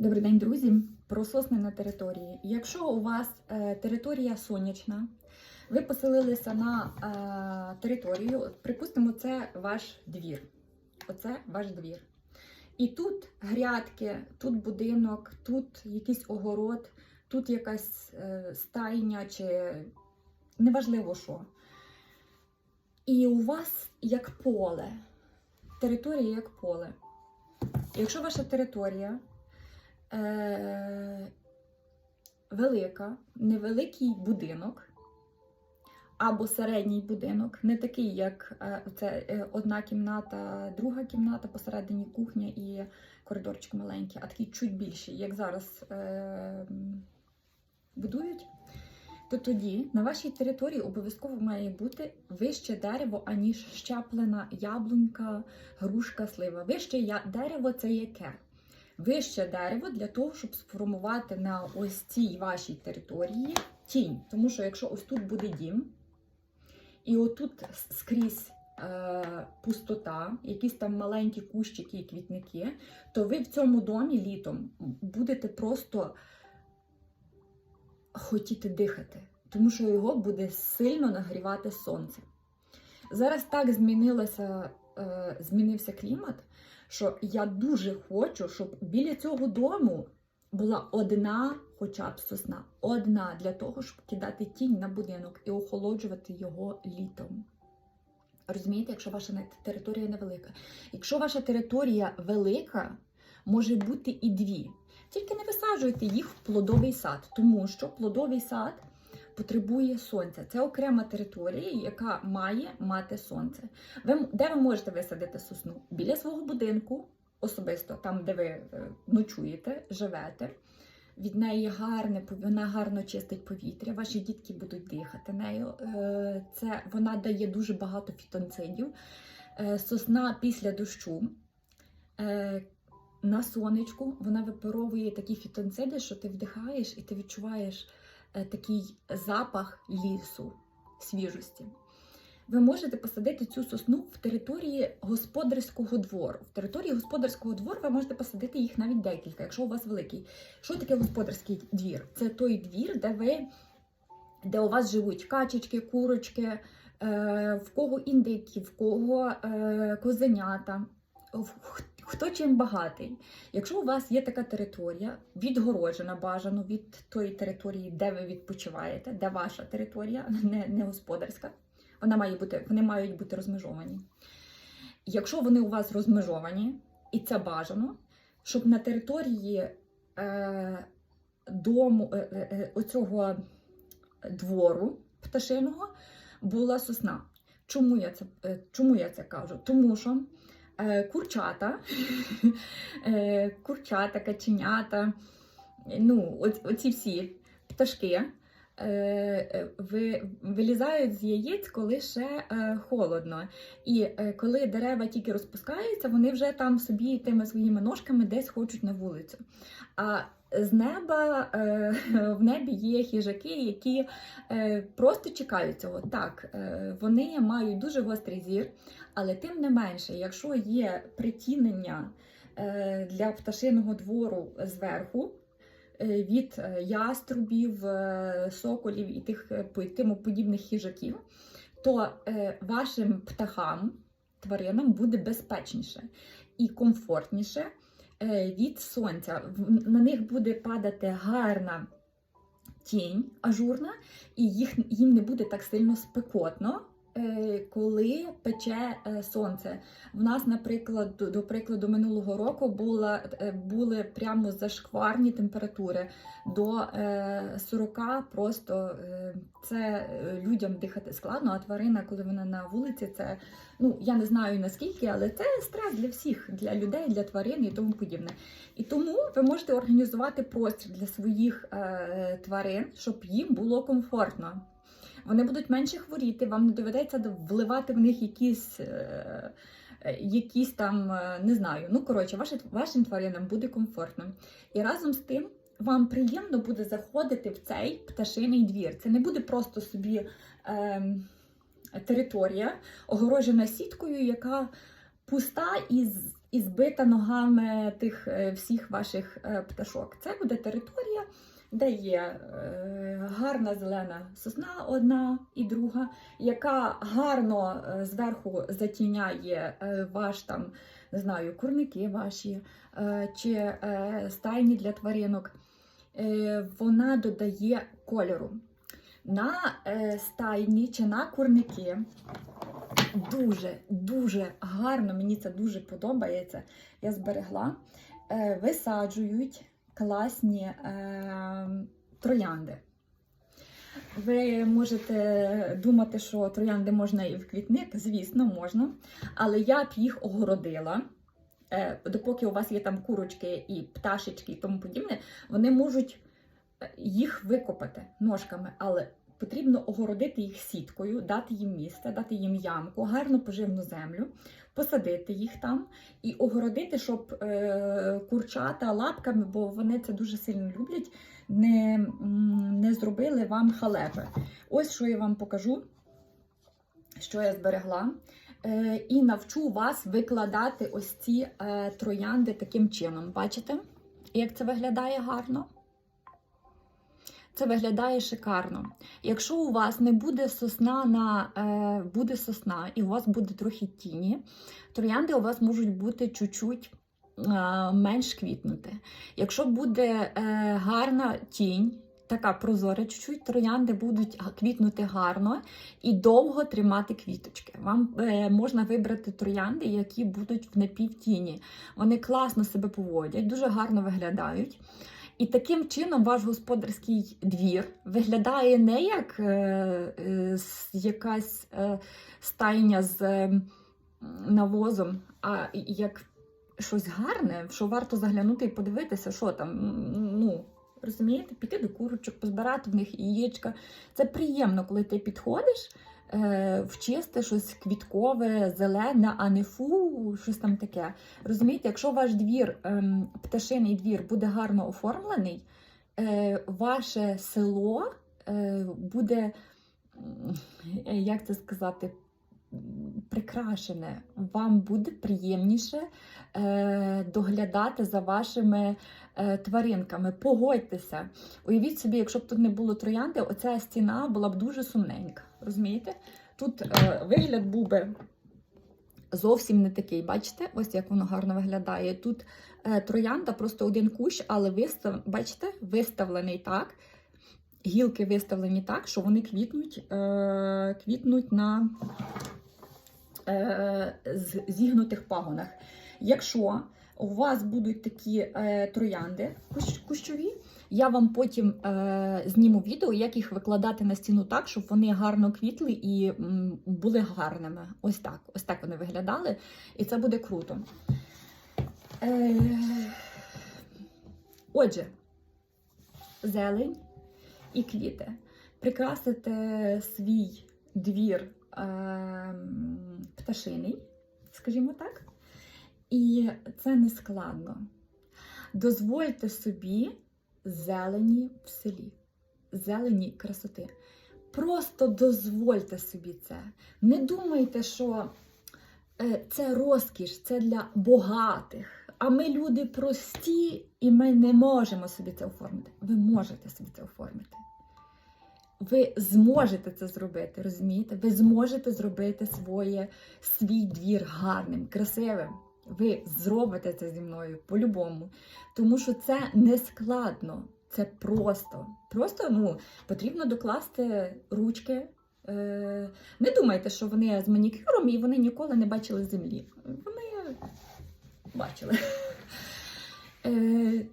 Добрий день, друзі! Про сосни на території. Якщо у вас е, територія сонячна, ви поселилися на е, територію, припустимо, це ваш двір. Оце ваш двір. І тут грядки, тут будинок, тут якийсь огород, тут якась е, стайня чи неважливо що. І у вас як поле. Територія як поле. Якщо ваша територія е, велика, невеликий будинок або середній будинок, не такий, як е, це е, одна кімната, друга кімната, посередині кухня і коридорчик маленький, а такий чуть більший, як зараз е, будують. То тоді на вашій території обов'язково має бути вище дерево, аніж щеплена яблунька, грушка, слива. Вище я- дерево це яке? Вище дерево для того, щоб сформувати на ось цій вашій території тінь. Тому що якщо ось тут буде дім, і отут скрізь е, пустота, якісь там маленькі кущики і квітники, то ви в цьому домі літом будете просто хотіти дихати, тому що його буде сильно нагрівати сонце. Зараз так змінилося, е, змінився клімат, що я дуже хочу, щоб біля цього дому була одна хоча б сосна, одна для того, щоб кидати тінь на будинок і охолоджувати його літом. Розумієте, якщо ваша територія невелика. Якщо ваша територія велика, може бути і дві. Тільки не висаджуйте їх в плодовий сад, тому що плодовий сад потребує сонця. Це окрема територія, яка має мати сонце. Ви, де ви можете висадити сосну? Біля свого будинку, особисто там, де ви е, ночуєте, живете. Від неї гарне, вона гарно чистить повітря, ваші дітки будуть дихати нею. Е, Це вона дає дуже багато фітонцидів. Е, Сосна після дощу на сонечку вона випаровує такі фітонциди, що ти вдихаєш і ти відчуваєш такий запах лісу, свіжості. Ви можете посадити цю сосну в території господарського двору. В території господарського двору ви можете посадити їх навіть декілька, якщо у вас великий. Що таке господарський двір? Це той двір, де ви, де у вас живуть качечки, курочки, е, в кого індики, в кого е, козенята, хто чим багатий. Якщо у вас є така територія, відгороджена бажано від тої території, де ви відпочиваєте, де ваша територія, не, не господарська, вона має бути, вони мають бути розмежовані. Якщо вони у вас розмежовані, і це бажано, щоб на території е, дому, е, е, е, оцього двору пташиного була сосна. Чому я це, е, чому я це кажу? Тому що курчата, е, курчата, каченята, ну, оці, всі пташки. е, е, вилізають з яєць, коли ще е, холодно. І е, коли дерева тільки розпускаються, вони вже там собі тими своїми ножками десь хочуть на вулицю. А з неба е, в небі є хижаки, які е, просто чекають цього. Так, е, вони мають дуже гострий зір, але тим не менше, якщо є притінення е, для пташиного двору зверху. Е, Від е, яструбів, е, соколів і тих тому подібних хижаків, то вашим птахам, тваринам буде безпечніше і комфортніше від сонця. На них буде падати гарна тінь ажурна, і їх, їм не буде так сильно спекотно. Е, Коли пече е, сонце. В нас, наприклад, до, прикладу, минулого року була, е, були прямо зашкварні температури до е, 40 просто це людям дихати складно, а тварина, коли вона на вулиці, це ну я не знаю наскільки, але це стрес для всіх, для людей, для тварин і тому подібне. І тому ви можете організувати простір для своїх тварин, щоб їм було комфортно. Вони будуть менше хворіти, вам не доведеться вливати в них якісь. Е, е, Якісь там, е, не знаю, ну коротше, ваші, вашим тваринам буде комфортно. І разом з тим вам приємно буде заходити в цей пташиний двір. Це не буде просто собі ем, територія, огорожена сіткою, яка пуста і і збита ногами тих е, всіх ваших е, пташок. Це буде територія, де є гарна зелена сосна, одна і друга, яка гарно е, зверху затіняє е, ваш там, не знаю, курники ваші е, чи стайні для тваринок. Вона додає кольору. На стайні чи на курники дуже, дуже гарно, мені це дуже подобається. Я зберегла. Висаджують класні е, троянди. Ви можете думати, що троянди можна і в квітник, звісно, можна. Але я б їх огородила. Е, допоки у вас є там курочки і пташечки і тому подібне, вони можуть е, їх викопати ножками, але потрібно огородити їх сіткою, дати їм місце, дати їм ямку, гарну поживну землю, посадити їх там і огородити, щоб е, курчата лапками, бо вони це дуже сильно люблять, не, не зробили вам халепи. Ось що я вам покажу, що я зберегла. Е, і навчу вас викладати ось ці е, троянди таким чином. Бачите, як це виглядає гарно? Це виглядає шикарно. Якщо у вас не буде сосна на е, буде сосна, і у вас буде трохи тіні, троянди у вас можуть бути чуть-чуть е, менш квітнути. Якщо буде е, гарна тінь, така прозора, чуть-чуть, троянди будуть квітнути гарно і довго тримати квіточки. Вам е, можна вибрати троянди, які будуть в напівтіні. Вони класно себе поводять, дуже гарно виглядають. І таким чином ваш господарський двір виглядає не як е, е, якась е, стайня з навозом, а як щось гарне, що варто заглянути і подивитися, що там. Ну, розумієте, піти до курочок, позбирати в них яєчка. Це приємно, коли ти підходиш. Е, В щось квіткове, зелене, а не фу, щось там таке. Розумієте, якщо ваш двір, ем, пташиний двір буде гарно оформлений, е, ваше село е, буде, як це сказати, прикрашене. Вам буде приємніше е, доглядати за вашими е, тваринками. Погодьтеся. Уявіть собі, якщо б тут не було троянди, оця стіна була б дуже сумненька. Розумієте? Тут е, вигляд був би зовсім не такий. Бачите, ось як воно гарно виглядає. Тут е, троянда, просто один кущ, але вистав, бачите, виставлений так. Гілки виставлені так, що вони квітнуть, е, квітнуть на зігнутих пагонах. Якщо у вас будуть такі е, троянди кущові, я вам потім е, зніму відео, як їх викладати на стіну так, щоб вони гарно квітли і були гарними. Ось так. Ось так вони виглядали, і це буде круто. Е, отже, зелень і квіти. Прикрасити свій двір е, пташиний, скажімо так. І це не складно. Дозвольте собі зелені в селі, зелені красоти. Просто дозвольте собі це. Не думайте, що е, це розкіш, це для богатих. А ми люди прості, і ми не можемо собі це оформити. Ви можете собі це оформити. Ви зможете це зробити, розумієте? Ви зможете зробити своє, свій двір гарним, красивим. Ви зробите це зі мною по-любому. Тому що це не складно, це просто. Просто ну, потрібно докласти ручки. Е, не думайте, що вони з манікюром і вони ніколи не бачили землі. Вони бачили.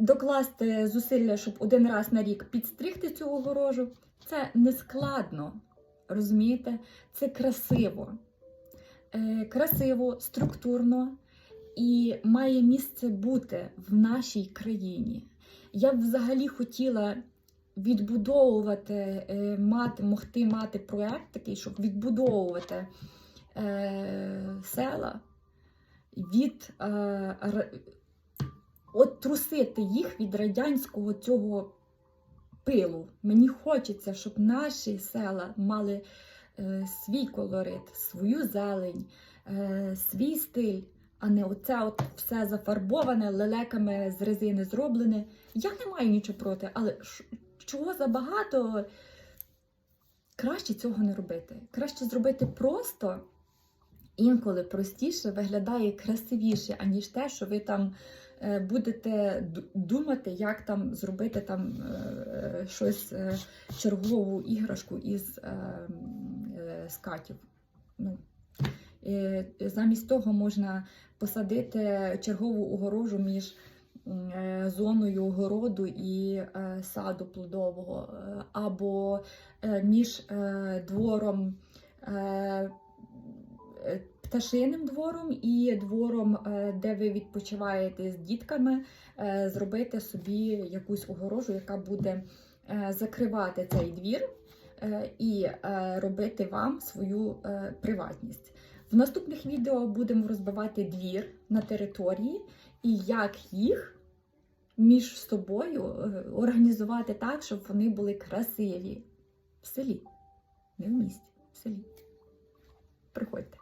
Докласти зусилля, щоб один раз на рік підстригти цю огорожу, це не складно. Розумієте? Це красиво. Е, красиво, структурно і має місце бути в нашій країні. Я б взагалі хотіла відбудовувати, е, мати, могти мати проєкт такий, щоб відбудовувати е, села від от трусити їх від радянського цього пилу. Мені хочеться, щоб наші села мали е, свій колорит, свою зелень, е, свій стиль, а не оце от все зафарбоване, лелеками з резини зроблене. Я не маю нічого проти, але чого забагато, краще цього не робити. Краще зробити просто, інколи простіше, виглядає красивіше, аніж те, що ви там будете думати, як там зробити там е, е, щось, е, чергову іграшку із е, е, скатів. Ну, е, замість того можна посадити чергову огорожу між е, зоною огороду і е, саду плодового, е, або е, між е, двором. Пташиним двором і двором, е, де ви відпочиваєте з дітками, е, зробити собі якусь огорожу, яка буде е, закривати цей двір і робити вам свою приватність. В наступних відео будемо розбивати двір на території і як їх між собою організувати так, щоб вони були красиві в селі, не в місті, в селі. Приходьте.